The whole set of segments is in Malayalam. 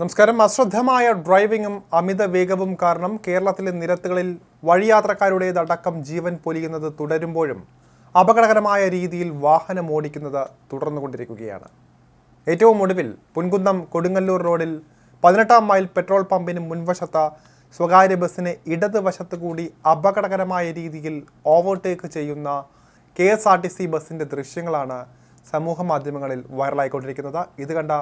നമസ്കാരം. അശ്രദ്ധമായ ഡ്രൈവിംഗും അമിത വേഗവും കാരണം കേരളത്തിലെ നിരത്തുകളിൽ വഴിയാത്രക്കാരുടേതടക്കം ജീവൻ പൊലിയുന്നത് തുടരുമ്പോഴും അപകടകരമായ രീതിയിൽ വാഹനം ഓടിക്കുന്നത് തുടർന്നുകൊണ്ടിരിക്കുകയാണ്. ഏറ്റവും ഒടുവിൽ പുൻകുന്നം കൊടുങ്ങല്ലൂർ റോഡിൽ പതിനെട്ടാം മൈൽ പെട്രോൾ പമ്പിന് മുൻവശത്ത സ്വകാര്യ ബസ്സിനെ ഇടതുവശത്ത് കൂടി അപകടകരമായ രീതിയിൽ ഓവർടേക്ക് ചെയ്യുന്ന K S R T C ബസ്സിന്റെ ദൃശ്യങ്ങളാണ് സമൂഹ മാധ്യമങ്ങളിൽ വൈറലായിക്കൊണ്ടിരിക്കുന്നത്. ഇത് കണ്ട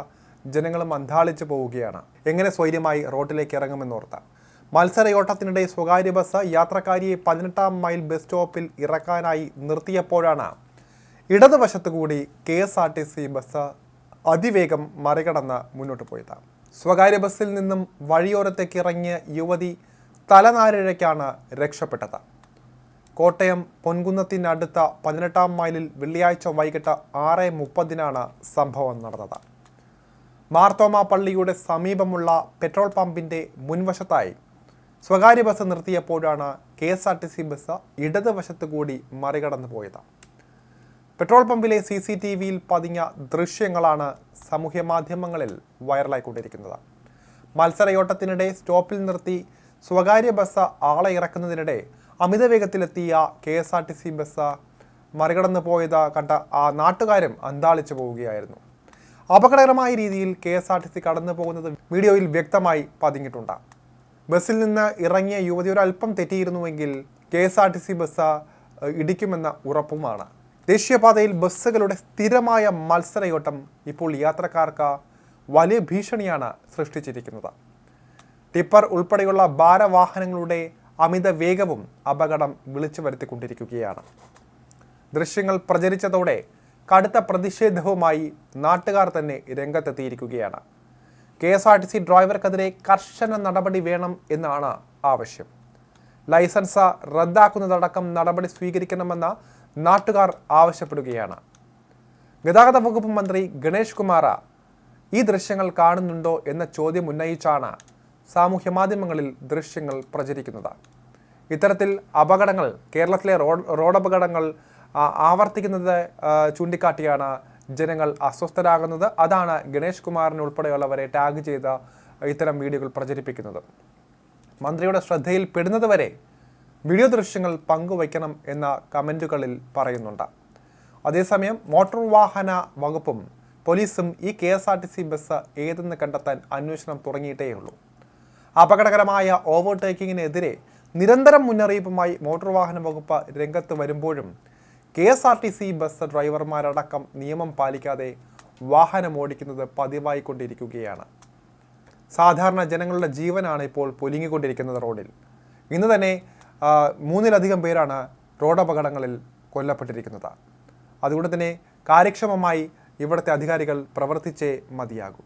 ജനങ്ങളും മന്ധാളിച്ചു പോവുകയാണ്. എങ്ങനെ സ്വൈര്യമായി റോഡിലേക്ക് ഇറങ്ങുമെന്നോർത്ത. മത്സരയോട്ടത്തിനിടെ സ്വകാര്യ ബസ് യാത്രക്കാരിയെ പതിനെട്ടാം മൈൽ ബസ് സ്റ്റോപ്പിൽ ഇറക്കാനായി നിർത്തിയപ്പോഴാണ് ഇടതുവശത്തു കൂടി K S R T C bus അതിവേഗം മറികടന്ന് മുന്നോട്ട് പോയത്. സ്വകാര്യ ബസ്സിൽ നിന്നും വഴിയോരത്തേക്ക് ഇറങ്ങിയ യുവതി തലനാരിഴയ്ക്കാണ് രക്ഷപ്പെട്ടത്. കോട്ടയം പൊൻകുന്നത്തിനടുത്ത പതിനെട്ടാം മൈലിൽ വെള്ളിയാഴ്ച വൈകിട്ട് ആറ് മുപ്പതിനാണ് സംഭവം നടന്നത്. മാർത്തോമ പള്ളിയുടെ സമീപമുള്ള പെട്രോൾ പമ്പിന്റെ മുൻവശത്തായി സ്വകാര്യ bus നിർത്തിയപ്പോഴാണ് K S R T C bus ഇടതുവശത്ത് കൂടി മറികടന്നു പോയത് പെട്രോൾ പമ്പിലെ സി സി ടി വിയിൽ പതിഞ്ഞ ദൃശ്യങ്ങളാണ് സാമൂഹ്യ മാധ്യമങ്ങളിൽ വൈറലായിക്കൊണ്ടിരിക്കുന്നത്. മത്സരയോട്ടത്തിനിടെ സ്റ്റോപ്പിൽ നിർത്തി സ്വകാര്യ ബസ് ആളെ ഇറക്കുന്നതിനിടെ അമിത വേഗത്തിലെത്തിയ K S R T C bus മറികടന്നു പോയത് കണ്ട ആ നാട്ടുകാരും അന്താളിച്ചു പോവുകയായിരുന്നു. അപകടകരമായ രീതിയിൽ K S R T C കടന്നു പോകുന്നത് വീഡിയോയിൽ വ്യക്തമായി പതിഞ്ഞിട്ടുണ്ട്. ബസ്സിൽ നിന്ന് ഇറങ്ങിയ യുവതി ഒരല്പം തെറ്റിയിരുന്നുവെങ്കിൽ K S R T C bus ഇടിക്കുമെന്ന ഉറപ്പുമാണ്. ദേശീയപാതയിൽ ബസ്സുകളുടെ സ്ഥിരമായ മത്സരയോട്ടം ഇപ്പോൾ യാത്രക്കാർക്ക് വലിയ ഭീഷണിയാണ് സൃഷ്ടിച്ചിരിക്കുന്നത്. ടിപ്പർ ഉൾപ്പെടെയുള്ള ഭാരവാഹനങ്ങളുടെ അമിത വേഗവും അപകടം വിളിച്ചു വരുത്തിക്കൊണ്ടിരിക്കുകയാണ് ദൃശ്യങ്ങൾ പ്രചരിച്ചതോടെ കടുത്ത പ്രതിഷേധവുമായി നാട്ടുകാർ തന്നെ രംഗത്തെത്തിയിരിക്കുകയാണ്. K S R T C ഡ്രൈവർക്കെതിരെ കർശന നടപടി വേണം എന്നാണ് ആവശ്യം. ലൈസൻസ് റദ്ദാക്കുന്നതടക്കം നടപടി സ്വീകരിക്കണമെന്ന നാട്ടുകാർ ആവശ്യപ്പെടുകയാണ്. ഗതാഗത വകുപ്പ് മന്ത്രി ഗണേഷ് കുമാർ ഈ ദൃശ്യങ്ങൾ കാണുന്നുണ്ടോ എന്ന ചോദ്യം ഉന്നയിച്ചാണ് സാമൂഹ്യ മാധ്യമങ്ങളിൽ ദൃശ്യങ്ങൾ പ്രചരിക്കുന്നത്. ഇത്തരത്തിൽ അപകടങ്ങൾ കേരളത്തിലെ റോഡ് റോഡപകടങ്ങൾ ആവർത്തിക്കുന്നത് ചൂണ്ടിക്കാട്ടിയാണ് ജനങ്ങൾ അസ്വസ്ഥരാകുന്നത്. അതാണ് ഗണേഷ് കുമാറിനെ ഉൾപ്പെടെയുള്ളവരെ ടാഗ് ചെയ്ത ഇത്തരം വീഡിയോകൾ പ്രചരിപ്പിക്കുന്നത്. മന്ത്രിയുടെ ശ്രദ്ധയിൽ പെടുന്നതുവരെ വീഡിയോ ദൃശ്യങ്ങൾ പങ്കുവയ്ക്കണം എന്ന കമന്റുകളിൽ പറയുന്നുണ്ട്. അതേസമയം മോട്ടോർ വാഹന വകുപ്പും പോലീസും ഈ K S R T C bus ഏതെന്ന് കണ്ടെത്താൻ അന്വേഷണം തുടങ്ങിയിട്ടേയുള്ളൂ. അപകടകരമായ ഓവർടേക്കിങ്ങിനെതിരെ നിരന്തരം മുന്നറിയിപ്പുമായി മോട്ടോർ വാഹന വകുപ്പ് രംഗത്ത് വരുമ്പോഴും K S R T C bus ഡ്രൈവർമാരടക്കം നിയമം പാലിക്കാതെ വാഹനം ഓടിക്കുന്നത് പതിവായി കൊണ്ടിരിക്കുകയാണ് സാധാരണ ജനങ്ങളുടെ ജീവനാണ് ഇപ്പോൾ പൊലിങ്ങിക്കൊണ്ടിരിക്കുന്നത് റോഡിൽ. ഇന്ന് തന്നെ മൂന്നിലധികം പേരാണ് റോഡപകടങ്ങളിൽ കൊല്ലപ്പെട്ടിരിക്കുന്നത്. അതുകൊണ്ട് തന്നെ കാര്യക്ഷമമായി ഇവിടുത്തെ അധികാരികൾ പ്രവർത്തിച്ചേ മതിയാകൂ.